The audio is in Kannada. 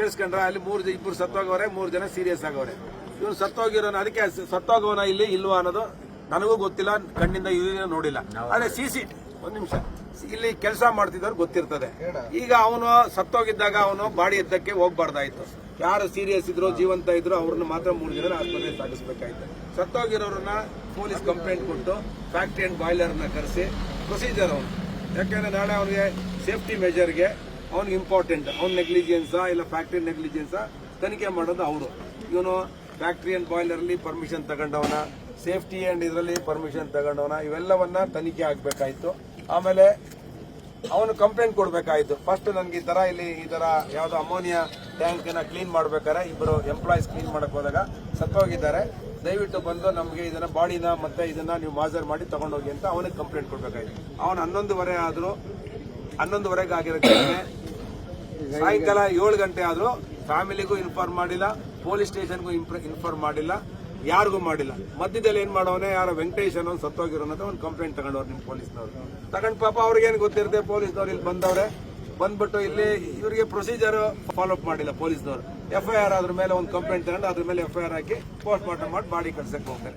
ಕೇಳಿಸ್ಕೊಂಡ್ರ ಅಲ್ಲಿ ಮೂರು ಇಬ್ಬರು ಸತ್ತೋಗವ್ರೆ ಮೂರು ಜನ ಸೀರಿಯಸ್ ಆಗವ್ರೆ ಇವನು ಸತ್ತೋಗಿರೋನ ಅದಕ್ಕೆ ಸತ್ತೋಗವನ ಇಲ್ಲಿ ಇಲ್ವಾ ಅನ್ನೋದು ನನಗೂ ಗೊತ್ತಿಲ್ಲ ಕಣ್ಣಿಂದ ಇದನ್ನ ನೋಡಿಲ್ಲ. ಆದ್ರೆ ಸಿ ಸಿ ಒಂದ್ ನಿಮಿಷ. ಇಲ್ಲಿ ಕೆಲಸ ಮಾಡ್ತಿದ್ದವ್ರು ಗೊತ್ತಿರ್ತದೆ. ಈಗ ಅವನು ಸತ್ತೋಗಿದ್ದಾಗ ಅವನು ಬಾಡಿ ಎದ್ದಕ್ಕೆ ಹೋಗ್ಬಾರ್ದಾಯ್ತು. ಯಾರು ಸೀರಿಯಸ್ ಇದ್ರು ಜೀವಂತ ಇದ್ರು ಅವ್ರನ್ನ ಮಾತ್ರ ಮೂರು ಜನ ಆಸ್ಪತ್ರೆ ಸಾಗಿಸ್ಬೇಕಾಯ್ತು. ಸತ್ತೋಗಿರೋರನ್ನ ಪೊಲೀಸ್ ಕಂಪ್ಲೇಂಟ್ ಕೊಟ್ಟು ಫ್ಯಾಕ್ಟ್ರಿ ಅಂಡ್ ಬಾಯ್ಲರ್ನ ಕರೆಸಿ ಪ್ರೊಸೀಜರ್ ಅವನು. ಯಾಕೆಂದ್ರೆ ನಾಳೆ ಅವ್ರಿಗೆ ಸೇಫ್ಟಿ ಮೆಜರ್ಗೆ ಅವ್ನಿಗೆ ಇಂಪಾರ್ಟೆಂಟ್ ಅವ್ನ ನೆಗ್ಲಿಜೆನ್ಸಾ ಇಲ್ಲ ಫ್ಯಾಕ್ಟ್ರಿ ನೆಗ್ಲಿಜಿಯನ್ಸಾ ತನಿಖೆ ಮಾಡೋದು ಅವರು. ಇವನು ಫ್ಯಾಕ್ಟ್ರಿ ಅಂಡ್ ಬಾಯ್ಲರ್ ಅಲ್ಲಿ ಪರ್ಮಿಷನ್ ತಗೊಂಡವನ ಸೇಫ್ಟಿ ಅಂಡ್ ಇದರಲ್ಲಿ ಪರ್ಮಿಷನ್ ತಗೊಂಡವನ, ಇವೆಲ್ಲವನ್ನ ತನಿಖೆ ಆಗಬೇಕಾಯಿತು. ಆಮೇಲೆ ಅವನು ಕಂಪ್ಲೇಂಟ್ ಕೊಡಬೇಕಾಯಿತು. ಫಸ್ಟ್ ನನಗೆ ಈ ತರ, ಇಲ್ಲಿ ಈ ತರ ಯಾವುದೋ ಅಮೋನಿಯಾ ಟ್ಯಾಂಕ್ನ ಕ್ಲೀನ್ ಮಾಡ್ಬೇಕಾದ್ರೆ ಇಬ್ಬರು ಎಂಪ್ಲಾಯೀಸ್ ಕ್ಲೀನ್ ಮಾಡಕ್ ಹೋದಾಗ ಸತ್ತೋಗಿದ್ದಾರೆ. ದಯವಿಟ್ಟು ಬಂದು ನಮಗೆ ಇದನ್ನ ಬಾಡಿನ ಮತ್ತೆ ಇದನ್ನ ನೀವು ಮಾಜರ್ ಮಾಡಿ ತಗೊಂಡೋಗಿ ಅಂತ ಅವನಿಗೆ ಕಂಪ್ಲೇಂಟ್ ಕೊಡಬೇಕಾಯಿತು. ಅವನು ಹನ್ನೊಂದುವರೆ ಆದರೂ, ಹನ್ನೊಂದುವರೆಗೆ ಆಗಿರೋ ಸಾಯಂಕಾಲ ಏಳು ಗಂಟೆ ಆದ್ರೂ ಫ್ಯಾಮಿಲಿಗೂ ಇನ್ಫಾರ್ಮ್ ಮಾಡಿಲ್ಲ, ಪೊಲೀಸ್ ಸ್ಟೇಷನ್ಗೂ ಇನ್ಫಾರ್ಮ್ ಮಾಡಿಲ್ಲ, ಯಾರಿಗೂ ಮಾಡಿಲ್ಲ. ಮಧ್ಯದಲ್ಲಿ ಏನ್ ಮಾಡೋನೆ ಯಾರೋ ವೆಂಕಟೇಶ್ ಅನ್ನೋ ಸತ್ತೋಗಿರೋನ ಒಂದು ಕಂಪ್ಲೇಂಟ್ ತಗೊಂಡವ್ರು ನಿಮ್ ಪೊಲೀಸ್ನವ್ರು. ತಗೊಂಡ್ ಪಾಪ ಅವ್ರಿಗೇನು ಗೊತ್ತಿರುತ್ತೆ, ಪೊಲೀಸ್ನವ್ರು ಇಲ್ಲಿ ಬಂದವ್ರೆ? ಬಂದ್ಬಿಟ್ಟು ಇಲ್ಲಿ ಇವರಿಗೆ ಪ್ರೊಸೀಜರ್ ಫಾಲೋ ಅಪ್ ಮಾಡಿಲ್ಲ ಪೊಲೀಸ್ನವರು. ಎಫ್ ಐ ಆರ್ ಅದ್ರ ಮೇಲೆ ಒಂದು ಕಂಪ್ಲೇಂಟ್ ತಗೊಂಡು ಅದ್ರ ಮೇಲೆ ಎಫ್ ಐ ಆರ್ ಹಾಕಿ ಪೋಸ್ಟ್ ಮಾರ್ಟಮ್ ಮಾಡಿ ಬಾಡಿ ಕಳ್ಸಕ್ಕೆ ಹೋಗ್ತಾರೆ.